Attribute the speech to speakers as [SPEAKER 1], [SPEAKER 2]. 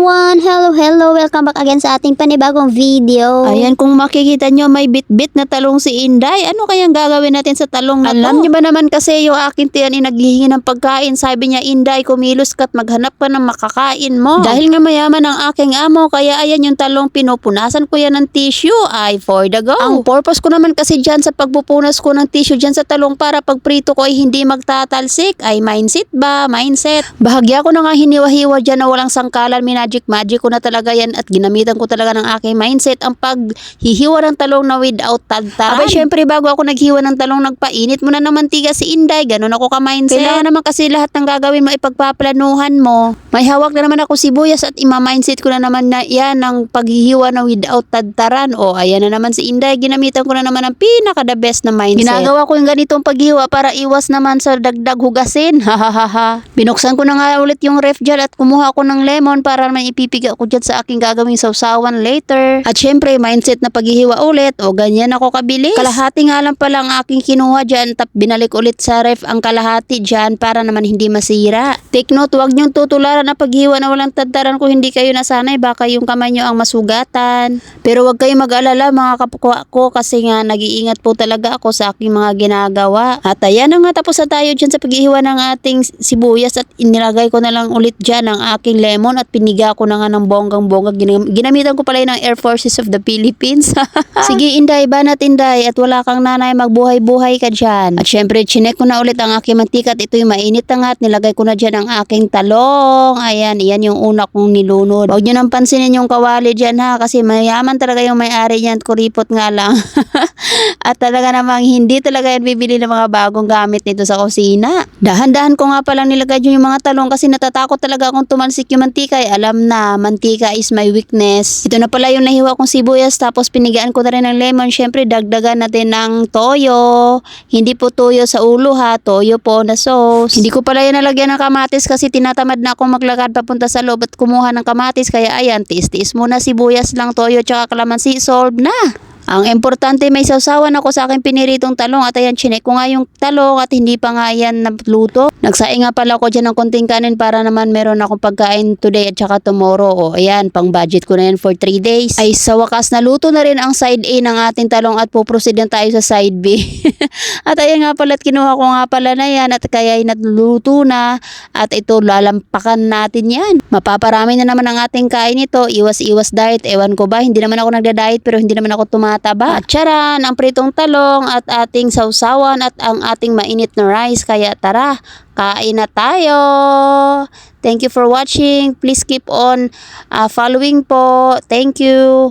[SPEAKER 1] everyone! Hello, hello! Welcome back again sa ating panibagong video.
[SPEAKER 2] Ayan, kung makikita nyo, may bit-bit na talong si Inday. Ano kayang gagawin natin sa talong na Alam
[SPEAKER 1] to?
[SPEAKER 2] niyo ba naman kasi yung akin tiyan ay naghihingi ng pagkain. Sabi niya, Inday, kumilos ka't maghanap ka ng makakain mo. Dahil nga mayaman ang aking amo, kaya ayan yung talong pinupunasan ko yan ng tissue. Ay, for the go. Ang purpose ko naman kasi dyan sa pagpupunas ko ng tissue dyan sa talong para pag prito ko ay hindi magtatalsik. Ay, mindset ba? Mindset. Bahagya ko na nga hiniwa-hiwa dyan na walang sangkalan. Minagic magic ko na talaga yan at ginamitan ko talaga ng aking mindset ang paghihiwa ng talong na without tadtaran. Abay, syempre bago ako naghiwa ng talong, nagpainit mo na ng mantika si Inday. Ganun ako ka-mindset. Kailangan naman kasi lahat ng gagawin mo ipagpaplanuhan mo. May hawak na naman ako sibuyas at ima-mindset ko na naman na yan ng paghihiwa na without tadtaran. O, ayan na naman si Inday. Ginamitan ko na naman ang pinaka-the best na mindset. Ginagawa ko yung ganitong paghiwa para iwas naman sa dagdag hugasin. Hahaha. Binuksan ko na nga ulit yung ref at kumuha ko ng lemon para naman ipipiga ko dyan sa aking gagawing sausawan later. At syempre, mindset na paghihiwa ulit. O, ganyan ako kabilis. Kalahati nga lang pala ang aking kinuha dyan. Tap binalik ulit sa ref ang kalahati dyan para naman hindi masira. Take note, huwag niyong tutularan na paghiwa na walang tadtaran kung hindi kayo nasanay. Baka yung kamay niyo ang masugatan. Pero huwag kayong mag-alala mga kapwa ko kasi nga nag-iingat po talaga ako sa aking mga ginagawa. At ayan na nga tapos na tayo dyan sa paghihiwa ng ating sibuyas at inilagay ko na lang ulit dyan ang aking lemon at piniga ko na nga ng bonggang-bongga. Ginam- ginamitan ko pala ng Air Forces of the Philippines. Sige Inday, banat Inday at wala kang nanay magbuhay-buhay ka dyan. At syempre chinek ko na ulit ang aking mantika at ito yung mainit na nga at nilagay ko na dyan ang aking talong. Ayan, iyan yung una kong nilunod. Huwag nyo nang pansinin yung kawali dyan ha kasi mayaman talaga yung may-ari niyan. Kuripot nga lang. at talaga namang hindi talaga yan bibili ng mga bagong gamit nito sa kusina. Dahan-dahan ko nga palang nilagay yung mga talong kasi natatakot talaga akong tumalsik yung mantika. Eh, na, mantika is my weakness. Ito na pala yung nahiwa kong sibuyas tapos pinigaan ko na rin ng lemon. Syempre, dagdagan natin ng toyo. Hindi po toyo sa ulo ha, toyo po na sauce. Hindi ko pala yan nalagyan ng kamatis kasi tinatamad na akong maglakad papunta sa loob at kumuha ng kamatis. Kaya ayan, tiis-tiis muna sibuyas lang, toyo, tsaka kalamansi. Solve na! Ang importante may sausawan ako sa aking piniritong talong at ayan chinek ko nga yung talong at hindi pa nga yan nagluto. Nagsaing nga pala ako dyan ng konting kanin para naman meron akong pagkain today at saka tomorrow. O ayan, pang budget ko na yan for 3 days. Ay sa wakas naluto na rin ang side A ng ating talong at puproceed na tayo sa side B. at ayan nga pala at kinuha ko nga pala na yan at kaya ay naluto na at ito lalampakan natin yan. Mapaparami na naman ang ating kain ito. Iwas-iwas diet. Ewan ko ba, hindi naman ako nagda-diet pero hindi naman ako tumataba. At charan, ang pritong talong at ating sausawan at ang ating mainit na rice. Kaya tara, kain na tayo. Thank you for watching. Please keep on uh, following po. Thank you.